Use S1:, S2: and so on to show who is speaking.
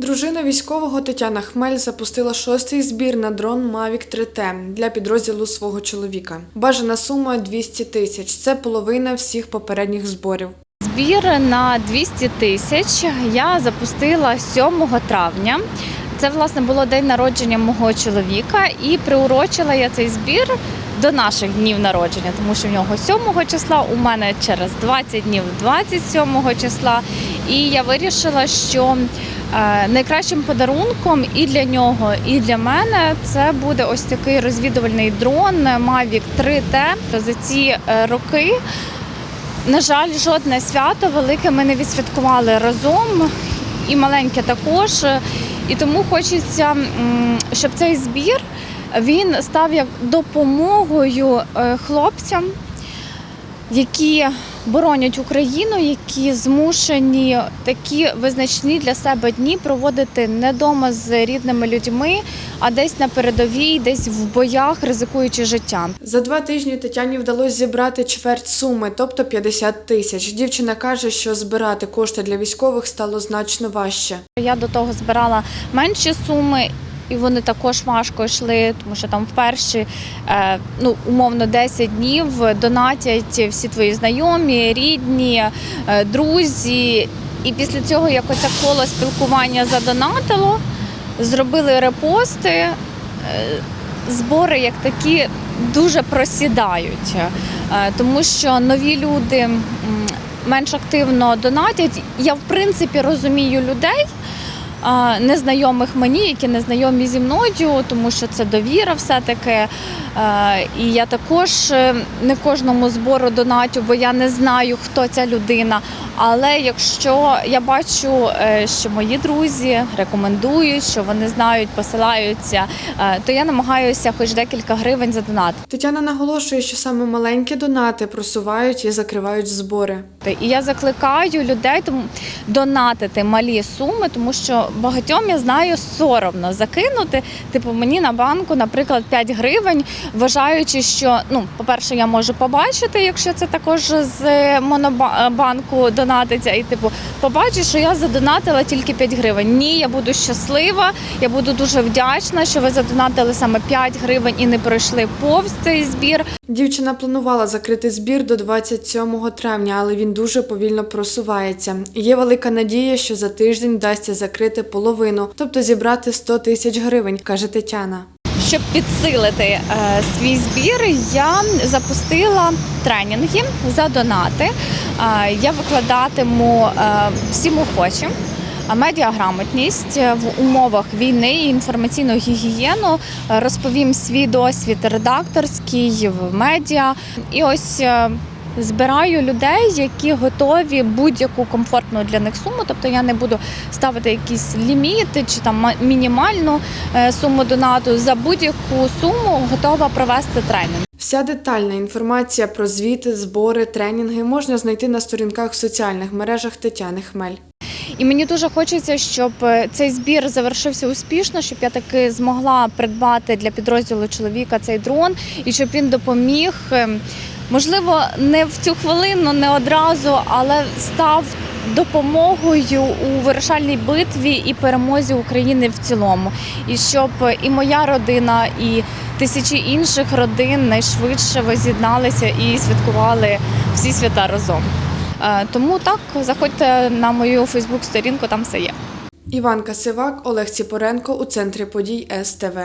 S1: Дружина військового Тетяна Хмель запустила шостий збір на дрон Mavic 3T для підрозділу свого чоловіка. Бажана сума 200 тисяч. Це половина всіх попередніх зборів.
S2: Збір на 200 тисяч я запустила 7 травня. Це власне було день народження мого чоловіка, і приурочила я цей збір до наших днів народження, тому що в нього 7 числа, у мене через 20 днів 27 числа. І я вирішила, що найкращим подарунком і для нього, і для мене це буде ось такий розвідувальний дрон Mavic 3T. За ці е, роки на жаль, жодне свято велике ми не відсвяткували разом, і маленьке також. І тому хочеться, щоб цей збір він став як допомогою е, хлопцям, які боронять Україну, які змушені такі визначні для себе дні проводити не вдома з рідними людьми, а десь на передовій, десь в боях, ризикуючи життям.
S1: За два тижні Тетяні вдалося зібрати чверть суми, тобто 50 тисяч. Дівчина каже, що збирати кошти для військових стало значно важче.
S2: Я до того збирала менші суми. І вони також важко йшли, тому що там в перші е, ну умовно 10 днів донатять всі твої знайомі, рідні, е, друзі. І після цього як оце коло спілкування задонатило, зробили репости. е, Збори як такі дуже просідають, тому що нові люди менш активно донатять. Я в принципі розумію людей незнайомих мені, які не знайомі зі мною, тому що це довіра все-таки. І я також е, не кожному збору донатю, бо я не знаю, хто ця людина. Але якщо я бачу, е, що мої друзі рекомендують, що вони знають, посилаються, е, то я намагаюся хоч декілька гривень задонатити.
S1: Тетяна наголошує, що саме маленькі донати просувають і закривають збори.
S2: І я закликаю людей донатити малі суми, тому що багатьом я знаю соромно закинути. Типу мені на банку, наприклад, 5 гривень, вважаючи, що ну, по-перше, я можу побачити, якщо це також з монобанку донатиться, і типу побачу, що я задонатила тільки 5 гривень. Ні, я буду щаслива, я буду дуже вдячна, що ви задонатили саме 5 гривень і не пройшли повз цей збір.
S1: Дівчина планувала закрити збір до 27 травня, але він дуже повільно просувається. Є велика надія, що за тиждень вдасться закрити половину, тобто зібрати 100 тисяч гривень, каже Тетяна.
S2: Щоб підсилити е, свій збір, я запустила тренінги за донати. Е, я викладатиму е, всім охочим. Е, Медіаграмотність в умовах війни і інформаційну гігієну Е, розповім свій досвід редакторський в медіа. І ось е, збираю людей, які готові будь-яку комфортну для них суму. Тобто я не буду ставити якісь ліміти чи там мінімальну е, суму донату. За будь-яку суму готова провести тренінг.
S1: Вся детальна інформація про звіти, збори, тренінги можна знайти на сторінках в соціальних мережах Тетяни Хмель.
S2: І мені дуже хочеться, щоб е, цей збір завершився успішно, щоб я таки змогла придбати для підрозділу чоловіка цей дрон, і щоб він допоміг, е, можливо, не в цю хвилину, не одразу, але став допомогою у вирішальній битві і перемозі України в цілому. І щоб і моя родина, і тисячі інших родин найшвидше воз'єдналися і святкували всі свята разом. Е, Тому так, заходьте на мою Фейсбук-сторінку, там все є.
S1: Іванка Сивак, Олег Ціпоренко у центрі подій СТВ.